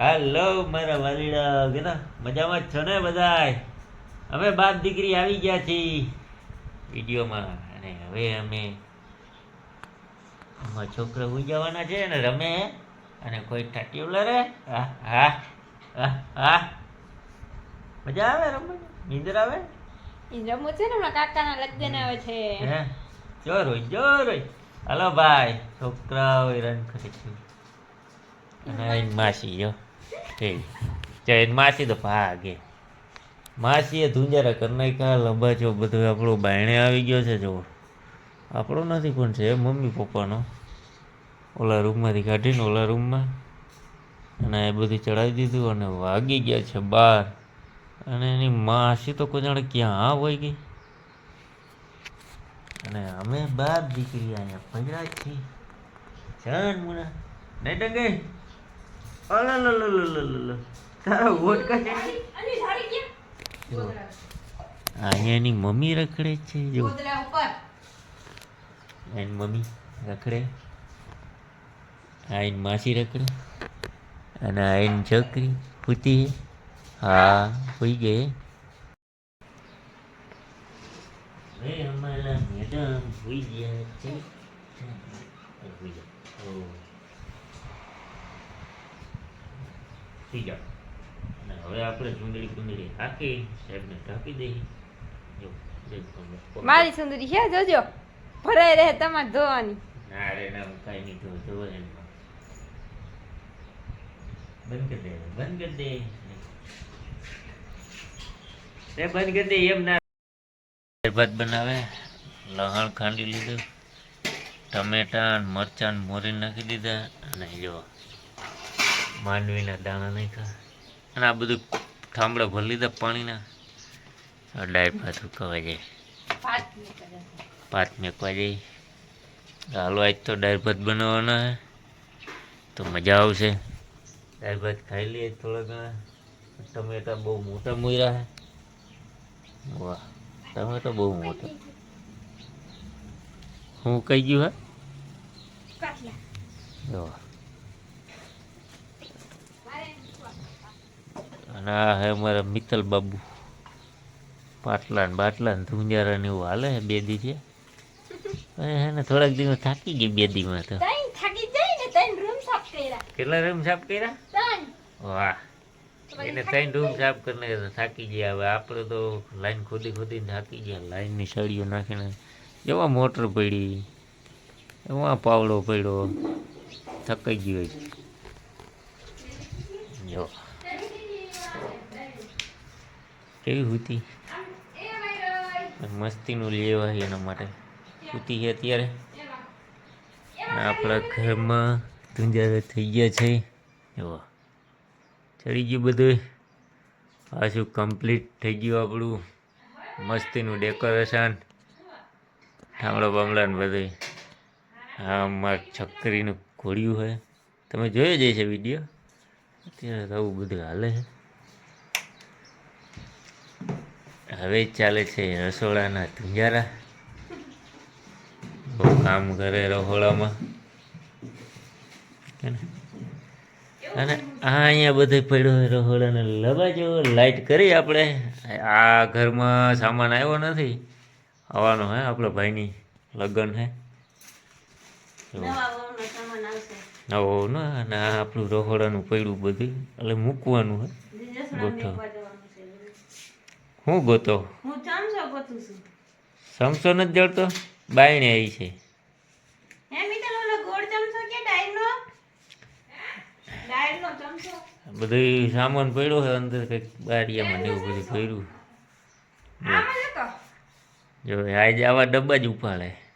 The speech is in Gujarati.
હાલો મારા વાલીડા કેતા મજામાં છો ને બધાય? અમે બાપ દીકરી આવી ગયા છીએ વિડીયોમાં. અને હવે અમે અમારા છોકરા જવાના છે ને રમે. અને કોઈ ટાટી ઉલરે હા હા હા મજા આવે રમવાની? નીંદર આવે? રમવું છે ને હમણાં કાકાના લગ્ન આવે છે. હે? જોર હોય જોર હોય. હાલો ભાઈ છોકરાઓ રન કરે છે અને માસી જો. એ જો માસી તો ભાગે. માસીએ ધુંજારા કરી નાખ્યા લંબાચો બધો આપણો બાયણે આવી ગયો છે જો આપણો નથી પણ છે મમ્મી પપ્પાનો. ઓલા રૂમમાંથી કાઢીને ઓલા રૂમમાં અને એ બધું ચડાવી દીધું અને વાગી ગયા છે બાર. અને એની માસી તો કોઈ જાણે ક્યાં હોય ગઈ. અને અમે બાપ દીકરી અહીંયા પંજરા છીએ ચાલ મુના. નહીં ડંગે? અલલલલલલલ તારા વોટકા ચડી જો અહીંયા એની મમ્મી રખડે છે જો. એની મમ્મી રખડે. આ એની માસી રખડે. અને આ એની છોકરી પૂતી હા હોઈ ગઈ અમારા મેડમ હોઈ ગયા છે. હોઈ જાઓ સુઈ જાઓ. અને હવે આપણે ચૂંદડી કુંદડી હાકી સાહેબને ઢાંકી દઈએ. જો મારી સુંદરી છે જોજો. ભરાઈ રહે તમારે ધોવાની. ના રે ના હું કાંઈ નહીં જોવે એમાં. બંધ કરી દે બંધ કરી દે. તે બંધ કરી દે એમ ના. ભાત બનાવે લહણ ખાંડી લીધું ટમેટા મરચાં મોરી નાખી દીધા અને જો માંડવીના દાણા નાખ્યા. અને આ બધું થાંભળા ભરી લીધા પાણીના. ડાયટ ભાત ઉકવા જાય. ભાત મેકવા જઈ હાલો આજ તો દાળ ભાત બનાવવાનો હે. તો મજા આવશે. દાળ ભાત ખાઈ લઈએ થોડા ઘણા. ટમેટા બહુ મોટા મૂર્યા હે. વાહ ટમેટા બહુ મોટા. હું કહી ગયું હા? જો અને આ હે અમારા મિત્તલ બાબુ. પાટલા ને બાટલા ને ધુંજારા ને એવું હાલે બે દી છે. હવે હે ને થોડાક દિવસ થાકી ગઈ બે દીમાં તો કેટલા રૂમ સાફ કર્યા? વાહ. એને ત્રણ રૂમ સાફ કરીને થાકી ગયા. હવે આપણે તો લાઈન ખોદી ખોદીને થાકી ગયા. લાઈનની સળીઓ નાખીને. જેવા મોટર પડી. એમાં પાવડો પડ્યો. થકાઈ ગયો છે જો કેવી હુતી? મસ્તીનું લેવા એના માટે. સૂતી છે અત્યારે? આપણા ઘરમાં ધુંજારા થઈ ગયા છે. એવા. ચડી ગયું બધું પાછું કમ્પ્લીટ થઈ ગયું આપણું મસ્તીનું ડેકોરેશન ઠામડા બામડા ને બધું હા અમાર છકરીનું ઘોડિયું હોય તમે જોયો જ છે વીડિયો અત્યારે આવું બધું હાલે છે હવે ચાલે છે રસોડાના ધુંજારા બહુ કામ કરે રસોડામાં અને આ અહીંયા બધે પડ્યો હોય રહોડાને લબા જેવો લાઇટ કરી આપણે. આ ઘરમાં સામાન આવ્યો નથી. આવવાનો હે આપણા ભાઈની લગ્ન હે. નવો ના અને આ આપણું રહોડાનું પડ્યું બધું. એટલે મૂકવાનું હે. ગોઠવ. હું ગોતો? હું ચામસો ગોતું છું. સમસો નથી જડતો? બાયણે આવી છે. હે મિત્ર ઓલો ગોળ કે બધું સામાન પડ્યો છે અંદર કંઈક બારિયામાં ને એવું બધું પડ્યું. જો આજે આવા ડબ્બા જ ઉપાડે.